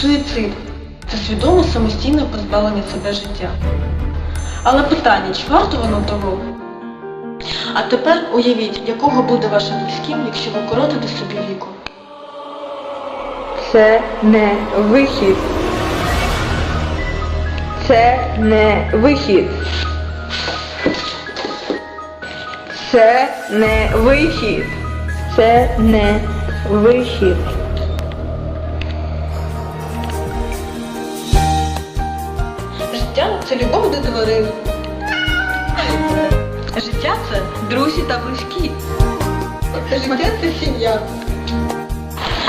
Суїцид це свідоме самостійне позбавлення себе життя. Але питання, чи варто воно того? А тепер уявіть, якого буде вашим близьким, якщо ви коротите собі віку. Це не вихід. Це не вихід. Це не вихід. Це не вихід. Це любов до тварин. Життя це друзі та близькі. Життя це сім'я.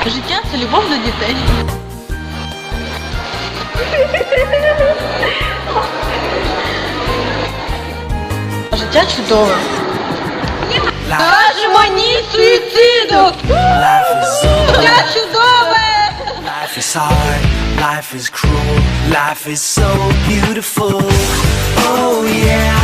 Життя це любов до дітей. Життя чудове. Кажемо ні суїциду! Life is hard, life is cruel, life is so beautiful. Oh yeah.